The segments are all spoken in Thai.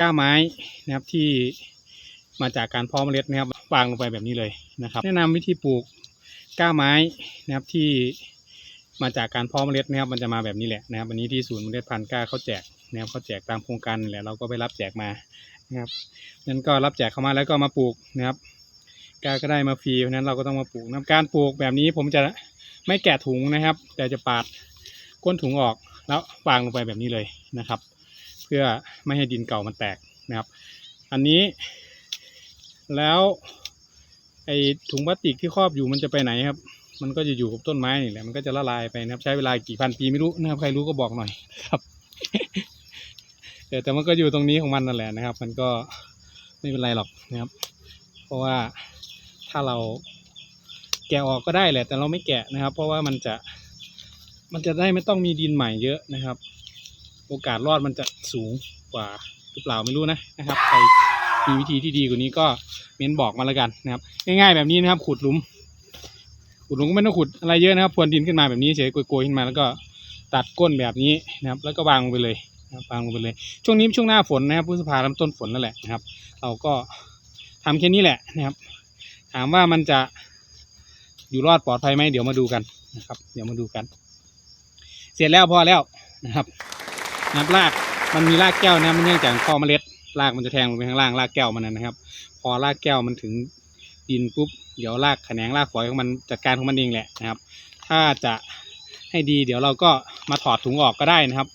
ก้าไม้นะครับที่มาจากการเพาะเมล็ดนะครับวางลงไปแบบนี้เลยนะครับ แนะนำวิธีปลูกก้าไม้นะครับที่มาจากการเพาะเมล็ดนะครับมันจะมาแบบนี้แหละนะครับวันนี้ที่ศูนย์เมล็ดพันธุ์ก้าเขาแจกนะครับเขาแจกตามโครงการแหละเราก็ไปรับแจกมานะครับนั้นก็รับแจกเข้ามาแล้วก็มาปลูกนะครับก้าก็ได้มาฟรีเพราะนั้นเราก็ต้องมาปลูกนะการปลูกแบบนี้ผมจะไม่แกะถุงนะครับ แต่จะปาดก้นถุงออกแล้ววางลงไปแบบนี้เลยนะครับ พื่อไม่ให้ดินเก่ามันแตกนะครับ อันนี้แล้วไอถุงพลาสติกที่ครอบอยู่มันจะไปไหนครับ มันก็จะอยู่กับต้นไม้นี่แหละมันก็จะละลายไปนะครับ ใช้เวลากี่พันปีไม่รู้นะครับใครรู้ก็บอกหน่อยครับแต่แต่มันก็อยู่ตรงนี้ของมันนั่นแหละนะครับ มันก็ไม่เป็นไรหรอกนะครับ เพราะว่าถ้าเราแกะออกก็ได้แหละ แต่เราไม่แกะนะครับ เพราะว่ามันจะมันจะได้ไม่ต้องมีดินใหม่เยอะนะครับ โอกาสรอดมันจะสูงกว่าหรือเปล่าไม่รู้นะนะครับใครมีวิธีที่ดีกว่านี้ก็เม้นบอกมาแล้วกันนะครับง่ายๆแบบนี้นะครับ ขุดหลุม ขุดหลุมก็ไม่ต้องขุดอะไรเยอะนะครับพรวนดินขึ้นมาแบบนี้เฉยโกยๆขึ้นมาแล้วก็ตัดก้นแบบนี้นะครับ แล้วก็วางลงไปเลยนะครับวางลงไปเลย ช่วงนี้ช่วงหน้าฝนนะครับพฤษภาลำต้นฝนนั่นแหละนะครับ เราก็ทำแค่นี้แหละนะครับ ถามว่ามันจะอยู่รอดปลอดภัยไหมเดี๋ยวมาดูกันนะครับ เดี๋ยวมาดูกัน เสร็จแล้วพอแล้วนะครับ นับรากมันมีรากแก้วนะมันเนื่องจากข้อเมล็ดรากมันจะแทงลงไปข้างล่างรากแก้วมันนะครับ พอรากแก้วมันถึงดินปุ๊บเดี๋ยวรากแขนงรากฝอยของมันจัดการของมันเองแหละนะครับ ถ้าจะให้ดีเดี๋ยวเราก็มาถอดถุงออกก็ได้นะครับ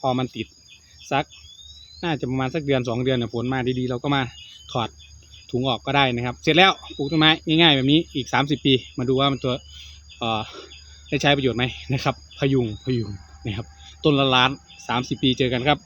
พอมันติดสักน่าจะประมาณสักเดือนสองเดือนเนี่ยฝนมาดีๆ เราก็มาถอดถุงออกก็ได้นะครับ เสร็จแล้วปลูกต้นไม้ง่ายๆ แบบนี้อีกสามสิบปี มาดูว่ามันตัวเอ่อได้ใช้ประโยชน์ไหมนะครับ พยุงพยุง นะครับ ต้นละล้านสามสิบปีเจอกันครับ